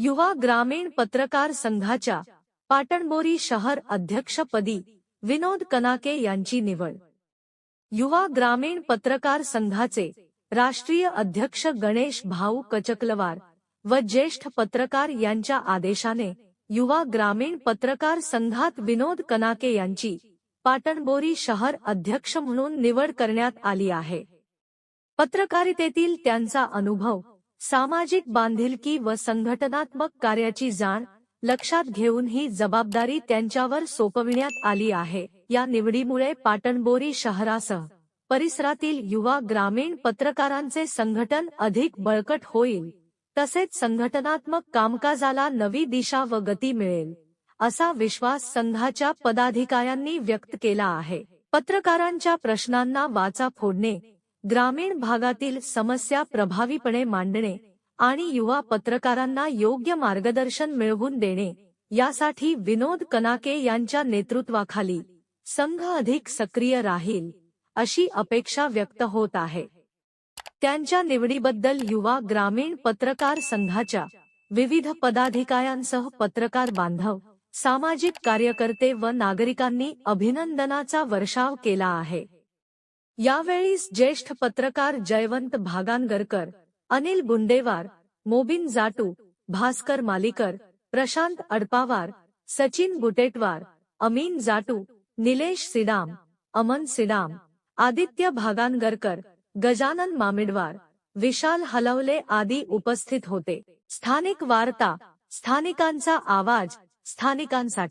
युवा ग्रामीण पत्रकार संघाच्या पाटणबोरी शहर अध्यक्षपदी विनोद कनाके यांची निवड. युवा ग्रामीण पत्रकार संघाचे राष्ट्रीय अध्यक्ष गणेश भाऊ कचकलवार व ज्येष्ठ पत्रकार यांच्या आदेशाने युवा ग्रामीण पत्रकार संघात विनोद कनाके यांची पाटणबोरी शहर अध्यक्ष म्हणून निवड करण्यात आली आहे. पत्रकारितेतील त्यांचा अनुभव सामाजिक बांधिलकी व संघटनात्मक कार्याची जाण लक्षात घेऊन ही जबाबदारी त्यांच्यावर सोपविण्यात आली आहे. या निवडीमुळे पाटणबोरी शहरासह परिसरातील युवा ग्रामीण पत्रकारांचे संघटन अधिक बळकट होईल. तसेच संघटनात्मक कामकाजाला नवी दिशा व गती मिळेल असा विश्वास संघाच्या पदाधिकाऱ्यांनी व्यक्त केला आहे. पत्रकारांच्या प्रश्नांना वाचा फोडणे ग्रामीण भागातील समस्या प्रभावीपणे मांडणे आणि युवा पत्रकारांना योग्य मार्गदर्शन मिळवून देणे यासाठी विनोद कनाके यांच्या नेतृत्वाखाली संघ अधिक सक्रिय राहील अशी अपेक्षा व्यक्त होत आहे. त्यांच्या निवडीबद्दल युवा ग्रामीण पत्रकार संघाच्या विविध पदाधिकाऱ्यांसह पत्रकार बांधव सामाजिक कार्यकर्ते व नागरिकांनी अभिनंदनाचा वर्षाव केला आहे. यावेळी ज्येष्ठ पत्रकार जयवंत भागानगरकर अनिल गुंडेवार, मोबिन जाटू, भास्कर मालिकर, प्रशांत अडपावार, सचिन गुटेटवार, अमीन जाटू, निलेश सिडाम, अमन सिडाम, आदित्य भागानगरकर गजानन मामिडवार, विशाल हलवले आदी उपस्थित होते. स्थानिक वार्ता, स्थानिकांचा आवाज़, स्थानिकांसाठी.